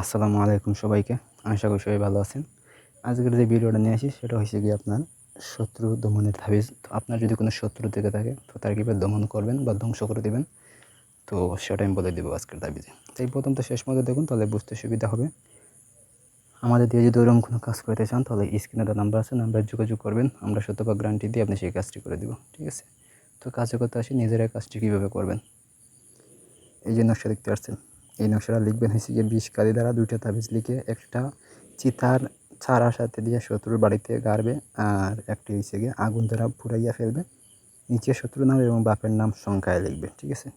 আসসালামু আলাইকুম সবাইকে। আশা করি সবাই ভালো আছেন। আজকের যে ভিডিওটা নিয়ে আসি, সেটা হচ্ছে কি আপনার শত্রু দমনের তাবিজ তো আপনার যদি কোনো শত্রু থেকে থাকে, তো তার কীভাবে দমন করবেন বা ধ্বংস করে দেবেন। তো সেটা আমি বলে দেবো আজকের তাবিজে তাই প্রথম তো শেষ মধ্যে দেখুন, তাহলে বুঝতে সুবিধা হবে। আমাদের দিয়ে যদি ওরকম কোনো কাজ করতে চান, তাহলে স্ক্রিনে একটা নাম্বার আছে, নাম্বারে যোগাযোগ করবেন। আমরা শতভাগ গ্যারান্টি দিয়ে আপনি সেই কাজটি করে দেবো, ঠিক আছে? তো কাজে করতে আসি নিজেরা কাজটি কীভাবে করবেন? এই যে নকশা দেখতে পাচ্ছেন। এই নকশাটা লিখবেন হচ্ছে গিয়ে বিষ কালি দ্বারা দুইটা তাবিজ লিখে একটা চিতার ছাড়ার সাথে দিয়ে শত্রুর বাড়িতে গাড়বে আর একটি হচ্ছে গিয়ে আগুন দ্বারা পুড়াইয়া ফেলবে। নিচে শত্রুর নাম এবং বাপের নাম সংখ্যায় লিখবে ঠিক আছে?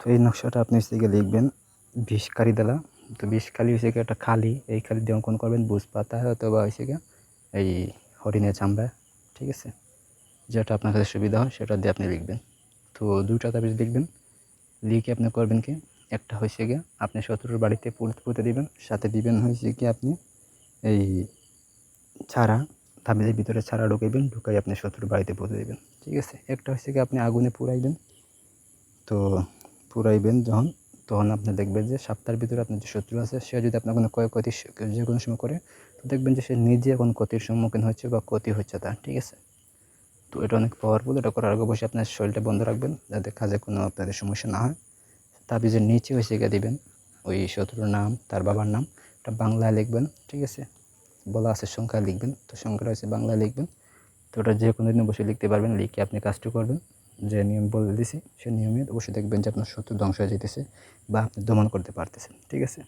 তো এই নকশাটা আপনি হচ্ছে গিয়ে লিখবেন বিষকারি দ্বারা। তো বিষকালি হচ্ছে গিয়ে একটা খালি, এই খালি দিয়ে অঙ্কন করবেন বুঝ পাতা অথবা হচ্ছে গিয়ে এই হরিণের চামড়া, ঠিক আছে? যেটা আপনার কাছে সুবিধা হয় সেটা দিয়ে আপনি লিখবেন। তো দুইটা তাবিজ লিখবেন। লিখে আপনি করবেন কি? একটা হয়েছে গিয়ে আপনি শত্রুর বাড়িতে পুঁতে দিবেন, সাথে দিবেন হয়েছে কি আপনি এই ছাড়া তাবিজের ভিতরে ছাড়া ঢুকাইবেন, ঢুকাই আপনি শত্রুর বাড়িতে পুঁতে দেবেন। ঠিক আছে? একটা হচ্ছে কি আপনি আগুনে পুরাইবেন তো পুরাইবেন যখন, তখন আপনি দেখবেন যে সপ্তাহের ভিতরে আপনার যে শত্রু আছে সে যদি আপনার কোনো ক্ষয় ক্ষতি যে কোনো সময় করে, তো দেখবেন যে সে নিজে এখন ক্ষতির সম্মুখীন হচ্ছে বা ক্ষতি হচ্ছে তার ঠিক আছে? তো এটা অনেক পাওয়ারফুল এটা করার আগে বসে আপনার শরীরটা বন্ধ রাখবেন যাতে কাজে কোনো আপনাদের সমস্যা না হয়। তাবিজের নিচে ওই গিয়ে দিবেন, ওই শত্রুর নাম, তার বাবার নাম, এটা বাংলায় লিখবেন, ঠিক আছে? বলা আছে সংখ্যা লিখবেন, তো সংখ্যাটা হচ্ছে বাংলায় লিখবেন। তো ওটা যে কোনো দিন বসে লিখতে পারবেন, লিখে আপনি কাজটি করবেন। যে নিয়ম বলে দিছি, সে নিয়মে অবশ্যই দেখবেন যে আপনার শত্রু ধ্বংস হয়ে যেতেছে বা আপনি দমন করতে পারতেছেন ঠিক আছে?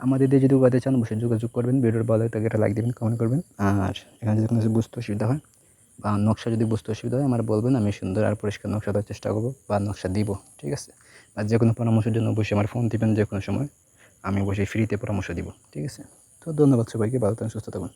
আমাদের দিয়ে যদি উপাতে চান, অবশ্যই যোগাযোগ করবেন, ভিডিওর ভালো একটা একটা লাইক দেবেন কমেন্ট করবেন। আর এখানে যদি কোনো বুঝতে অসুবিধা হয় বা নকশা যদি বুঝতে অসুবিধা হয়, আমার বলবেন, আমি সুন্দর আর পরিষ্কার নকশা দেওয়ার চেষ্টা করব বা নকশা দিব, ঠিক আছে? আর যে কোনো পরামর্শের জন্য বসে আমার ফোন দিবেন যে কোনো সময়, আমি বসে ফ্রিতে পরামর্শ দিব, ঠিক আছে? তো ধন্যবাদ সবাইকে, ভালো থাকুন, সুস্থ থাকুন।